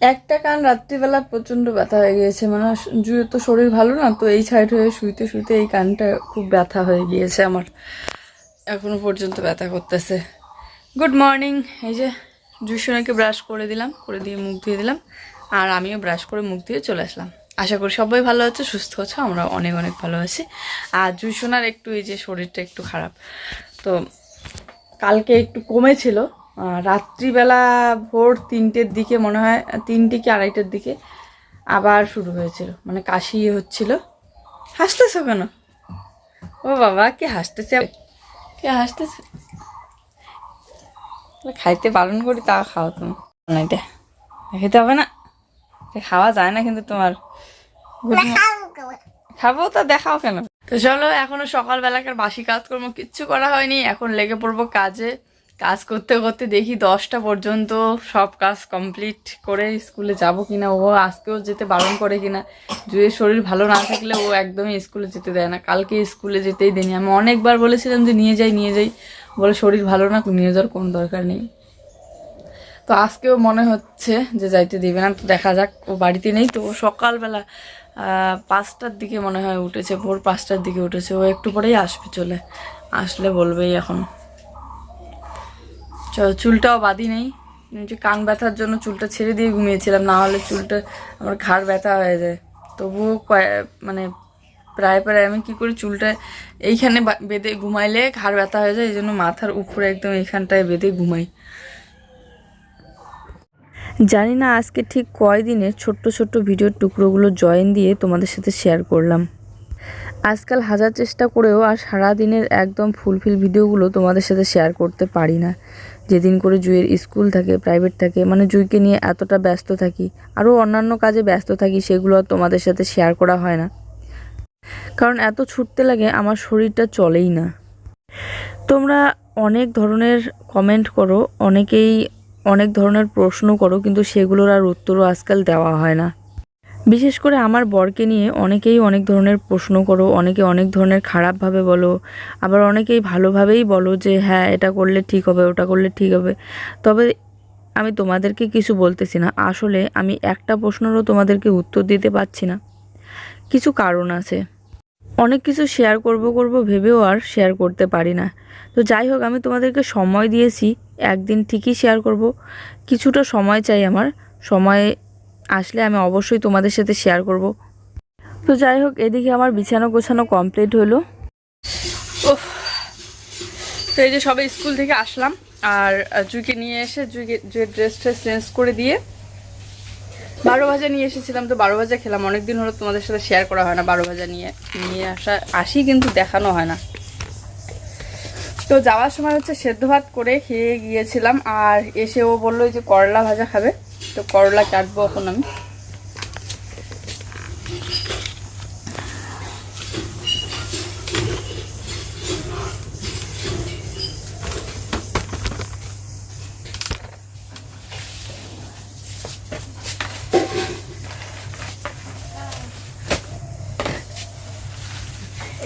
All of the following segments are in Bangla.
একটা কান রাত্রিবেলা প্রচণ্ড ব্যথা হয়ে গিয়েছে। মানে জুয়ে তো শরীর ভালো না, তো এই সাইড হয়ে শুইতে শুইতে এই কানটা খুব ব্যথা হয়ে গিয়েছে আমার। এখনও পর্যন্ত ব্যথা করতেছে। গুড মর্নিং এই যে জুসোনাকে ব্রাশ করে দিলাম, করে দিয়ে মুখ ধুয়ে দিলাম, আর আমিও ব্রাশ করে মুখ ধুয়ে চলে আসলাম। আশা করি সবাই ভালো আছে, সুস্থ আছে, আমরা অনেক অনেক ভালো আছি। আর জুসোনার একটু এই যে শরীরটা একটু খারাপ। তো কালকে একটু কমেছিল রাত্রিবেলা ভোর তিনটের দিকে মনে হয় তিনটে কি আড়াইটের দিকে আবার শুরু হয়েছিল। মানে কাশি হচ্ছিল। হাসতেছো কেন? ও বাবা কে হাসতেছে? কে হাসতেছে? খাইতে বারণ করি তা খাও তুমি। না এটা খেতে হবে না। খাওয়া যায় না কিন্তু তোমার। খাব তা দেখাও কেন? তো চলো এখনও সকালবেলাকার বাসি কাজকর্ম কিচ্ছু করা হয়নি। এখন লেগে পড়ব কাজে। কাজ করতে করতে দেখি দশটা পর্যন্ত সব কাজ কমপ্লিট করে স্কুলে যাব কিনা, ও আজকেও যেতে বারণ করে কিনা। জুয়ের শরীর ভালো না থাকলে ও একদমই স্কুলে যেতে দেয় না। কালকে স্কুলে যেতেই দেয়নি। আমি অনেকবার বলেছিলাম যে নিয়ে যাই নিয়ে যাই। বলে শরীর ভালো না, নিয়ে যাওয়ার কোনো দরকার নেই। তো আজকেও মনে হচ্ছে যে যাইতে দিবে না। তো দেখা যাক, ও বাড়িতে নেই তো। সকালবেলা পাঁচটার দিকে মনে হয় উঠেছে, ভোর পাঁচটার দিকে উঠেছে। ও একটু পরেই আসবে চলে। আসলে বলবেই এখন। চ- চুলটাও বাদি নেই। যে কান ব্যথার জন্য চুলটা ছেড়ে দিয়ে ঘুমিয়েছিলাম, না হলে চুলটা আমার ঘাড় ব্যথা হয়ে যায়। তবুও মানে প্রায় প্রায় আমি কি করি, চুলটা এইখানে বেঁধে ঘুমাইলে ঘাড় ব্যথা হয়ে যায়, এই জন্য মাথার উপরে একদম এইখানটায় বেঁধে ঘুমাই। জানি না আজকে ঠিক কয়দিনের ছোট্ট ছোট্ট ভিডিওর টুকরোগুলো জয়েন দিয়ে তোমাদের সাথে শেয়ার করলাম। আজকাল হাজার চেষ্টা করেও আর সারা দিনের একদম ফুলফিল ভিডিওগুলো তোমাদের সাথে শেয়ার করতে পারি না। যেদিন করে জুয়ের স্কুল থাকে প্রাইভেট থাকে মানে জুইকে নিয়ে এতটা ব্যস্ত থাকি, আরও অন্যান্য কাজে ব্যস্ত থাকি, সেগুলো আর তোমাদের সাথে শেয়ার করা হয় না। কারণ এত ছুটতে লাগে, আমার শরীরটা চলেই না। তোমরা অনেক ধরনের কমেন্ট করো, অনেকেই অনেক ধরনের প্রশ্ন করো, কিন্তু সেগুলোর আর উত্তরও আজকাল দেওয়া হয় না। বিশেষ করে আমার বরকে নিয়ে অনেকেই অনেক ধরনের প্রশ্ন করো, অনেকে অনেক ধরনের খারাপভাবে বলো, আবার অনেকেই ভালোভাবেই বলো যে হ্যাঁ এটা করলে ঠিক হবে, ওটা করলে ঠিক হবে। তবে আমি তোমাদেরকে কিছু বলতেছি না। আসলে আমি একটা প্রশ্নেরও তোমাদেরকে উত্তর দিতে পারছি না। কিছু কারণ আছে। অনেক কিছু শেয়ার করব করব, ভেবেও আর শেয়ার করতে পারি না। তো যাই হোক, আমি তোমাদেরকে সময় দিয়েছি, একদিন ঠিকই শেয়ার করব। কিছুটা সময় চাই আমার। সময় আসলে আমি অবশ্যই তোমাদের সাথে শেয়ার করব। তো যাই হোক, এদিকে আমার বিছানা গোছানো কমপ্লিট হলো। ওহ তো এই যে সবাই স্কুল থেকে আসলাম, আর জুইকে নিয়ে এসে জুইকে ড্রেস ট্রেস চেঞ্জ করে দিয়ে বারো ভাজা নিয়ে এসেছিলাম। তো বারো ভাজা খেলাম, অনেকদিন হলো তোমাদের সাথে শেয়ার করা হয় না, বারো ভাজা নিয়ে নিয়ে আসা, আসি কিন্তু দেখানো হয় না। তো যাওয়ার সময় হচ্ছে সেদ্ধ ভাত করে খেয়ে গিয়েছিলাম, আর এসে ও বলল যে করলা ভাজা খাবে। তো করলা কাটবো এখন আমি।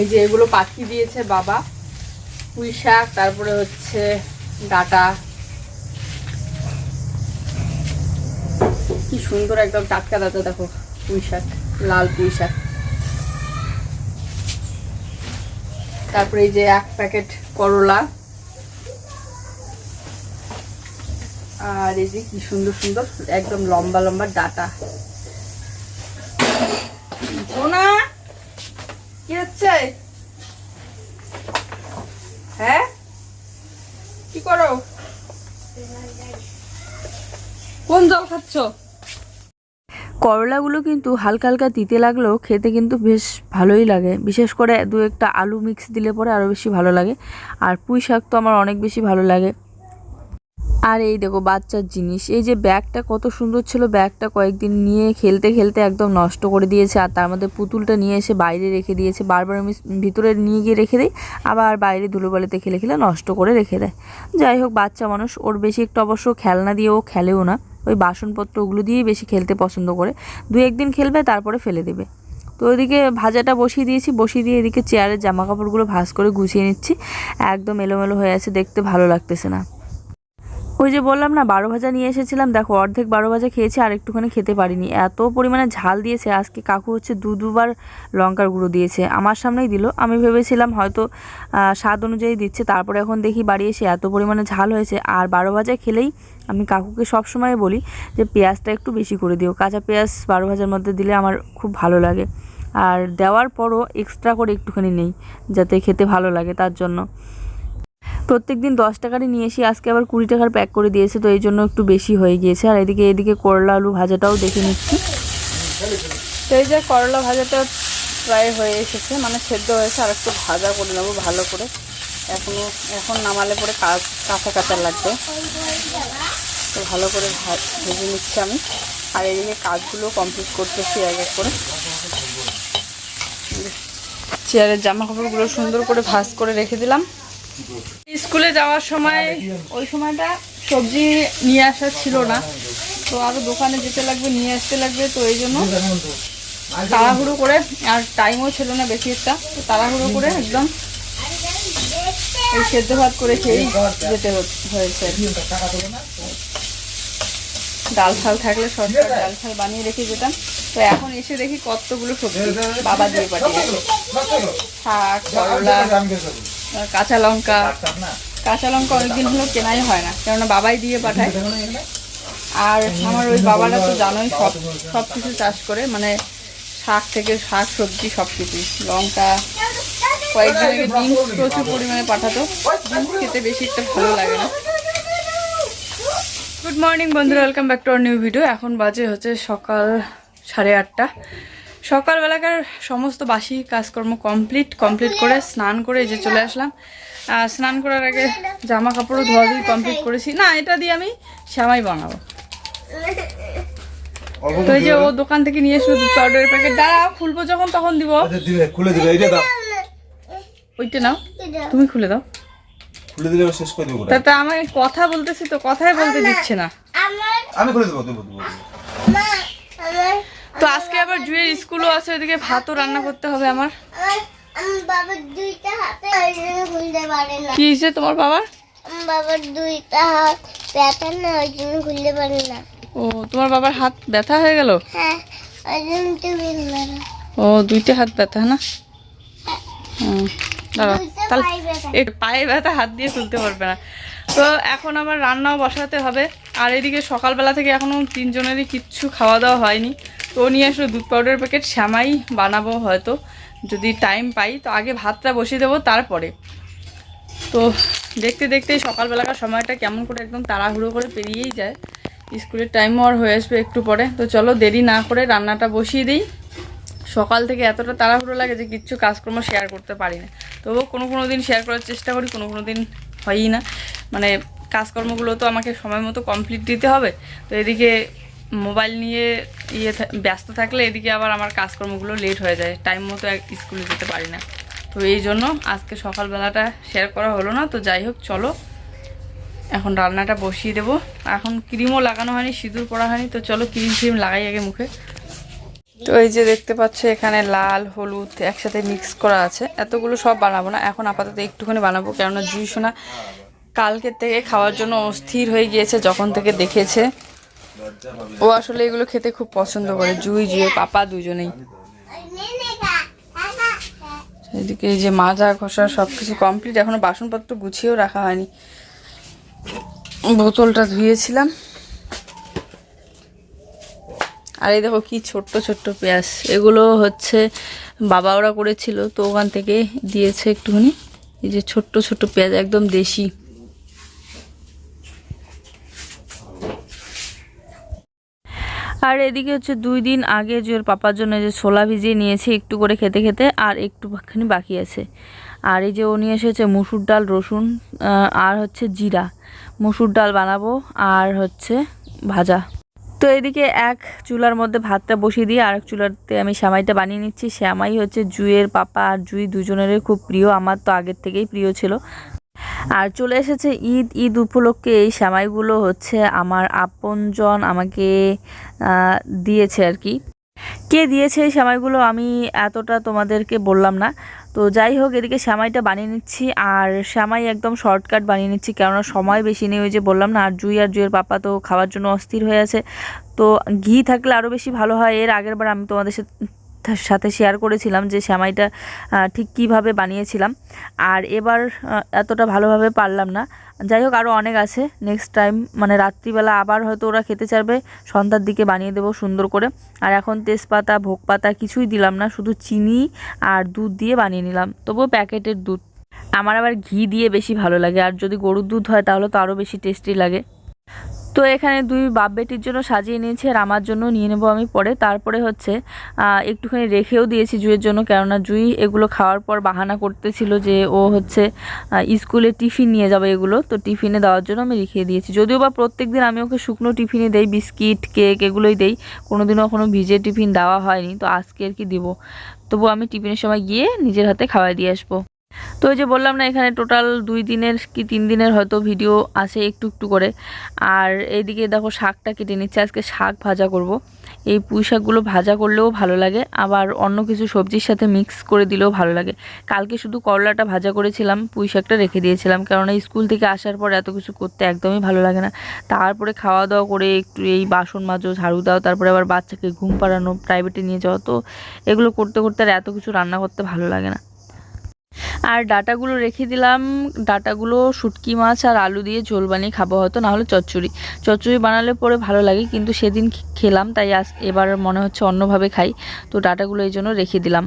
এই যে এগুলো পাখি দিয়েছে বাবা পুঁই শাক তারপরে হচ্ছে ডাটা। কি সুন্দর একদম টাটকা ডাটা দেখো পুঁই শাক লাল পুঁই শাক তারপরে এই যে এক প্যাকেট করলা। আর এই যে কি সুন্দর সুন্দর, একদম লম্বা লম্বা ডাটা। সোনা, কি হচ্ছে? হ্যাঁ? কি করো? কোন জল খাচ্ছ? করলাগুলো কিন্তু হালকা হালকা তিতে লাগলেও খেতে কিন্তু বেশ ভালোই লাগে। বিশেষ করে দু একটা আলু মিক্স দিলে পরে আরও বেশি ভালো লাগে। আর পুঁই শাক তো আমার অনেক বেশি ভালো লাগে। আর এই দেখো বাচ্চার জিনিস, এই যে ব্যাগটা কত সুন্দর ছিল, ব্যাগটা কয়েকদিন নিয়ে খেলতে খেলতে একদম নষ্ট করে দিয়েছে। আর তার মধ্যে পুতুলটা নিয়ে এসে বাইরে রেখে দিয়েছে। বারবার আমি ভিতরে নিয়ে গিয়ে রেখে দিই, আবার বাইরে ধুলোবালিতে খেলে খেলে নষ্ট করে রেখে দেয়। যাই হোক, বাচ্চা মানুষ, ওর বেশি একটু অবশ্য খেলনা দিয়ে ও খেলেও না। ওই বাসনপত্র ওগুলো দিয়েই বেশি খেলতে পছন্দ করে। দু একদিন খেলবে, তারপরে ফেলে দেবে। তো ওইদিকে ভাজাটা বসিয়ে দিয়েছি, বসিয়ে দিয়ে এদিকে চেয়ারের জামা কাপড়গুলো ভাজ করে গুছিয়ে নিচ্ছি। একদম এলোমেলো হয়ে আছে, দেখতে ভালো লাগতেছে না। ওই যে বললাম না, বারো ভাজা নিয়ে এসেছিলাম। দেখো, অর্ধেক বারো ভাজা খেয়েছি আর একটুখানি খেতে পারিনি। এত পরিমাণে ঝাল দিয়েছে। আজকে কাকু হচ্ছে দু, দুবার লঙ্কার গুঁড়ো দিয়েছে। আমার সামনেই দিল। আমি ভেবেছিলাম হয়তো স্বাদ অনুযায়ী দিচ্ছে। তারপরে এখন দেখি বাড়ি এসে এত পরিমাণে ঝাল হয়েছে। আর বারো ভাজা খেলেই আমি কাকুকে সব সময় বলি যে, পেঁয়াজটা একটু বেশি করে দিও। কাঁচা পেঁয়াজ বারো ভাজার মধ্যে দিলে আমার খুব ভালো লাগে। আর দেওয়ার পরও এক্সট্রা করে একটুখানি নেই, যাতে খেতে ভালো লাগে তার জন্য। প্রত্যেক দিন দশ টাকারই নিয়ে এসি আজকে আবার কুড়ি টাকার প্যাক করে দিয়েছে, তো এই জন্য একটু বেশি হয়ে গিয়েছে। আর এদিকে এদিকে করলা, আলু ভাজাটাও দেখে নিচ্ছি। তো এই যে করলা ভাজাটা প্রায় হয়ে এসেছে মানে সেদ্ধ হয়েছে, আর একটু ভাজা করে নেব ভালো করে। এখনও এখন নামালে পরে কাঁচা কাঁচা লাগবে। তো ভালো করে ভেজে নিচ্ছি আমি। আর এদিকে কাজগুলো কমপ্লিট করতেছি এক এক করে। চেয়ারের জামা কাপড়গুলো সুন্দর করে ভাঁজ করে রেখে দিলাম। স্কুলে যাওয়ার সময় ওই সময়টা সবজি নিয়ে আসা ছিল না। তো আরও দোকানে যেতে লাগবে, নিয়ে আসতে লাগবে, তো এই জন্য তাড়াহুড়ো করে, আর টাইমও ছিল না বেশি একটা, তো তাড়াহুড়ো করে একদম সেদ্ধ ভাত করে খেয়েই যেতে হয়েছে ডাল ফাল থাকলে সরকার ডাল ফাল বানিয়ে রেখে যেতাম। তো এখন এসে দেখি কতগুলো সবজি বাবা দিয়ে পাঠিয়েছে শাক, করলা কাঁচা লঙ্কা। কাঁচা লঙ্কা অনেকদিন হলো কেনাই হয় না কেননা বাবাই দিয়ে পাঠায়। আর আমার ওই বাবারা তো জানোই সব সব কিছু চাষ করে মানে শাক থেকে শাক সবজি সব কিছুই লঙ্কা কয়েকদিন আগে ডিম প্রচুর পরিমাণে পাঠাতো। ডিম খেতে বেশি একটা ভালো লাগে না। গুড মর্নিং বন্ধুরা welcome back to our new video এখন বাজে হচ্ছে সকাল সাড়ে আটটা। সকালবেলাকার সমস্ত বাসি কাজকর্ম কমপ্লিট কমপ্লিট করে স্নান করে যে চলে আসলাম। আর স্নান করার আগে জামা কাপড়ও ধোয়াধুয়ি কমপ্লিট করেছি। না এটা দিয়ে আমি শ্যামাই বানাবো। তো এই যে ও দোকান থেকে নিয়ে এসলো দুধ পাউডারের প্যাকেট দাঁড়া খুলবো যখন তখন দিব। আচ্ছা খুলে দিবে এইটা দাও। ওইটা নাও। তুমি খুলে দাও। খুলে দিলে ও শেষ করে দেবো তাতে আমি কথা বলতেছি তো কথাই বলতে দিচ্ছে না। আমি খুলে দেবো দেবো দেবো। দেবো। তো আজকে আবার জুয়ের স্কুলও আছে ওইদিকে ভাতও রান্না করতে হবে আমার। আমার কি হয়েছে তোমার বাবার? আমার বাবার দুইটা হাত ব্যথা না ওই জন্য খুলতে পারে না। ও তোমার বাবার হাত ব্যথা হয়ে গেল? হ্যাঁ ওই জন্য তো ও দুইটা হাত ব্যথা না? দাঁড়াও তাহলে পায়ে ব্যথা। পায়ে ব্যথা হাত দিয়ে তুলতে পারবে না। তো এখন আবার রান্নাও বসাতে হবে। আর এদিকে সকালবেলা থেকে এখনও তিনজনেরই কিচ্ছু খাওয়া দাওয়া হয়নি। তো নিয়ে আসলে দুধ পাউডার প্যাকেট শ্যামাই বানাবো হয়তো, যদি টাইম পাই। তো আগে ভাতটা বসিয়ে দেবো, তারপরে। তো দেখতে দেখতে সকালবেলাকার সময়টা কেমন করে একদম তাড়াহুড়ো করে পেরিয়েই যায়। স্কুলের টাইমও আর হয়ে আসবে একটু পরে। তো চলো দেরি না করে রান্নাটা বসিয়ে দিই। সকাল থেকে এতটা তাড়াহুড়ো লাগে যে কিচ্ছু কাজকর্ম শেয়ার করতে পারি না। তবুও কোনো কোনো দিন শেয়ার করার চেষ্টা করি, কোনো কোনো দিন হয়ই না। মানে কাজকর্মগুলো তো আমাকে সময় মতো কমপ্লিট দিতে হবে। তো এদিকে মোবাইল নিয়ে ইয়ে ব্যস্ত থাকলে এদিকে আবার আমার কাজকর্মগুলো লেট হয়ে যায়। টাইম মতো স্কুলে যেতে পারি না। তো এই জন্য আজকে সকালবেলাটা শেয়ার করা হলো না। তো যাই হোক, চলো। এখন রান্নাটা বসিয়ে দেবো। এখন ক্রিমও লাগানো হয়নি, সিঁদুর পরা হয়নি। তো চলো ক্রিম ফ্রিম লাগাই আগে মুখে। তো এই যে দেখতে পাচ্ছ, এখানে লাল, হলুদ একসাথে মিক্স করা আছে। এতগুলো সব বানাবো না। এখন আপাতত একটুখানি বানাবো। কেননা জুই সোনা কালকের থেকে খাওয়ার জন্য অস্থির হয়ে গিয়েছে, যখন থেকে দেখেছে। ও আসলে এগুলো খেতে খুব পছন্দ করে। জুই জুয়ে পাপা দুজনেই। এদিকে এই যে মাজা, ঘষা সব কিছু কমপ্লিট এখনও বাসনপত্র গুছিয়েও রাখা হয়নি। বোতলটা ধুয়েছিলাম। আর এই দেখো কি ছোট্ট ছোট্ট পেঁয়াজ। এগুলো হচ্ছে বাবা ওরা করেছিল, তো ওখান থেকে দিয়েছে একটুখানি। এই যে ছোট্ট ছোট্ট পেঁয়াজ, একদম দেশি। আর এদিকে হচ্ছে দুই দিন আগে যে ওর পাপার জন্য যে ছোলা ভিজিয়ে নিয়েছি, একটু করে খেতে খেতে, আর একটুখানি বাকি আছে। আর এই যে ও নিয়ে এসেছে মুসুর ডাল, রসুন আর হচ্ছে জিরা। মুসুর ডাল বানাবো, আর হচ্ছে ভাজা। তো এদিকে এক চুলার মধ্যে ভাতটা বসিয়ে দিয়ে আরেক চুলাতে আমি শ্যামাইটা বানিয়ে নিচ্ছি। শ্যামাই হচ্ছে জুয়ের পাপা, আর জুই দুজনেরই খুব প্রিয়। আমার তো আগের থেকেই প্রিয় ছিল। আর চলে এসেছে ঈদ ঈদ উপলক্ষে এই শ্যামাইগুলো হচ্ছে আমার আপনজন আমাকে দিয়েছে আর কি। কে দিয়েছে এই শ্যামাইগুলো আমি এতটা তোমাদেরকে বললাম না। তো যাই হোক, এদিকে শ্যামাইটা বানিয়ে নিচ্ছি আর শ্যামাই একদম শর্টকাট বানিয়ে নিচ্ছি কেননা সময় বেশি নেই, ওই যে বললাম না, আর জুই আর জুইয়ের পাপা তো খাওয়ার জন্য অস্থির হয়ে আছে। তো ঘি থাকলে আরও বেশি ভালো হয়, এর আগের বার আমি তোমাদের সাথে সাথে শেয়ার করেছিলাম যে শ্যামাইটা ঠিক কীভাবে বানিয়েছিলাম। আর এবার এতটা ভালোভাবে পারলাম না। যাই হোক আরও অনেক আছে। নেক্সট টাইম মানে রাত্রিবেলা আবার হয়তো ওরা খেতে চাইবে। সন্ধ্যার দিকে বানিয়ে দেবো সুন্দর করে। আর এখন তেজপাতা ভোগ পাতা কিছুই দিলাম না। শুধু চিনি আর দুধ দিয়ে বানিয়ে নিলাম। তবুও প্যাকেটের দুধ। আমার আবার ঘি দিয়ে বেশি ভালো লাগে। আর যদি গরুর দুধ হয়, তাহলে তো আরও বেশি টেস্টি লাগে। তো এখানে দুই বাপ বেটির জন্য সাজিয়ে নিয়েছি আর আমার জন্য নিয়ে নেব আমি পরে। তারপরে হচ্ছে একটুখানি রেখেও দিয়েছি জুইয়ের জন্য, কেননা জুই এগুলো খাওয়ার পর বাহানা করতেছিল যে ও হচ্ছে স্কুলে টিফিন নিয়ে যাবে এগুলো, তো টিফিনে দেওয়ার জন্য আমি রেখে দিয়েছি। যদিও বা প্রত্যেক দিন আমি ওকে শুকনো টিফিনে দেই, বিস্কিট, কেক এগুলোই দেই, কোনোদিনও কোনো ভিজে টিফিন দেওয়া হয়নি, তো আজকে আর কি দিব। তবু আমি টিফিনের সময় গিয়ে নিজের হাতে খাওয়াই দিয়ে আসব। তো ওই যে বললাম না, এখানে টোটাল দুই দিনের কি তিন দিনের হয়তো ভিডিও আসে একটু একটু করে। আর এইদিকে দেখো শাকটা কেটে নিচ্ছে, আজকে শাক ভাজা করব। এই পুঁই শাকগুলো ভাজা করলেও ভালো লাগে, আবার অন্য কিছু সবজির সাথে মিক্স করে দিলেও ভালো লাগে। কালকে শুধু করলাটা ভাজা করেছিলাম, পুঁই শাকটা রেখে দিয়েছিলাম, কারণ স্কুল থেকে আসার পর এত কিছু করতে একদমই ভালো লাগে না। তারপরে খাওয়া দাওয়া করে একটু এই বাসন মাজো, ঝাড়ু দাও, তারপরে আবার বাচ্চাকে ঘুম পাড়ানো প্রাইভেটে নিয়ে যাওয়া, তো এগুলো করতে করতে আর এত কিছু রান্না করতে ভালো লাগে না। আর ডাটাগুলো রেখে দিলাম। ডাটাগুলো শুটকি মাছ আর আলু দিয়ে ঝোল বানিয়ে খাব হয়তো না হলে চচ্চড়ি। চচ্চড়ি বানালে পরে ভালো লাগে, কিন্তু সেদিন খেলাম, তাই আজ এবার মনে হচ্ছে অন্যভাবে খাই। তো ডাটাগুলো এই জন্য রেখে দিলাম।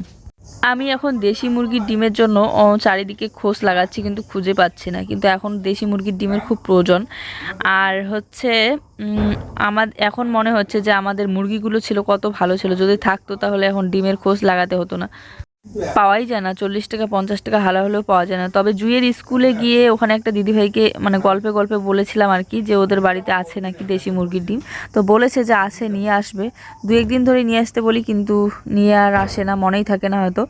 আমি এখন দেশি মুরগির ডিমের জন্য চারিদিকে খোঁজ লাগাচ্ছি, কিন্তু খুঁজে পাচ্ছি না। কিন্তু এখন দেশি মুরগির ডিমের খুব প্রয়োজন। আর হচ্ছে আমার এখন মনে হচ্ছে যে আমাদের মুরগিগুলো ছিল কত ভালো ছিল। যদি থাকতো তাহলে এখন ডিমের খোঁজ লাগাতে হতো না। পাওয়াই যায় না, চল্লিশ টাকা, পঞ্চাশ টাকা হালা হলেও পাওয়া যায় না। তবে জুয়ের স্কুলে গিয়ে ওখানে একটা দিদিভাইকে মানে গল্পে গল্পে বলেছিলাম আর কি যে ওদের বাড়িতে আছে নাকি দেশি মুরগির ডিম। তো বলেছে যে আছে, নিয়ে আসবে। দু একদিন ধরে নিয়ে আসতে বলি কিন্তু নিয়ে আর আসে না, মনেই থাকে না হয়তো।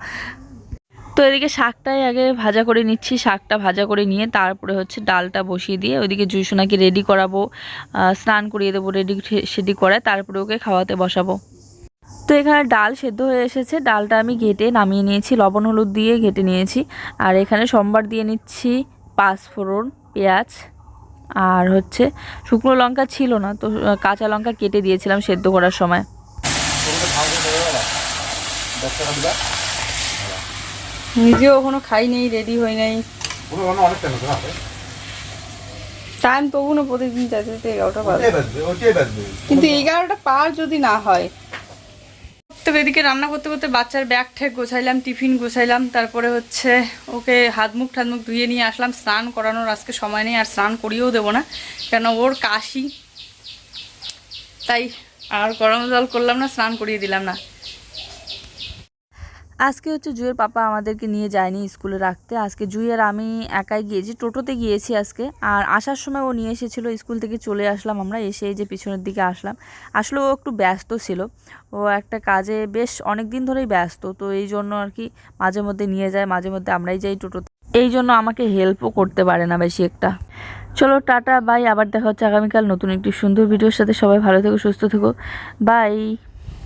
তো এদিকে শাকটাই আগে ভাজা করে নিচ্ছি, শাকটা ভাজা করে নিয়ে তারপরে হচ্ছে ডালটা বসিয়ে দিয়ে ওইদিকে জুইসোনাকে রেডি করাবো স্নান করিয়ে দেবো রেডি সেডি করায়, তারপরে ওকে খাওয়াতে বসাবো। তো এখানে ডাল সেদ্ধ হয়ে এসেছে। ডালটা আমি ঘেটে নামিয়ে নিয়েছি। লবণ হলুদ দিয়ে ঘেটে নিয়েছি। আর এখানে সোমবার দিয়ে নিচ্ছি পাঁচফোড়ন পেঁয়াজ। আর হচ্ছে শুকনো লঙ্কা ছিল না তো কাঁচা লঙ্কা কেটে দিয়েছিলাম সেদ্ধ করার সময়। নিজেও এখনও খাই নেই রেডি হই নাই। টাইম তবু না প্রতিদিন যেতে এগারোটা বাজবে। কিন্তু এগারোটা পার যদি না হয় তো এদিকে রান্না করতে করতে বাচ্চার ব্যাগ ঠেক গোছাইলাম, টিফিন গোছাইলাম, তারপরে হচ্ছে ওকে হাত মুখ ঠাত মুখ ধুয়ে নিয়ে আসলাম। স্নান করানোর আজকে সময় নেই, আর স্নান করিয়েও দেবো না, কেন ওর কাশি। তাই আর গরম জল করলাম না, স্নান করিয়ে দিলাম না। আজকে হচ্ছে জুয়ের পাপা আমাদেরকে নিয়ে যায়নি স্কুলে রাখতে। আজকে জুই আর আমি একাই গিয়েছি টোটোতে গিয়েছি আজকে, আর আসার সময় ও নিয়ে এসেছিল, স্কুল থেকে চলে আসলাম আমরা, এসে যে পিছনের দিকে আসলাম। আসলে ও একটু ব্যস্ত ছিল। ও একটা কাজে বেশ অনেক দিন ধরেই ব্যস্ত, তো এই জন্য আর কি মাঝে মধ্যে নিয়ে যায়, মাঝে মধ্যে আমরাই যাই টোটোতে। এই জন্য আমাকে হেল্পও করতে পারে না বেশি একটা। চলো, টাটা, বাই, আবার দেখা হচ্ছে আগামীকাল নতুন একটি সুন্দর ভিডিওর সাথে। সবাই ভালো থেকো, সুস্থ থেকো। বাই।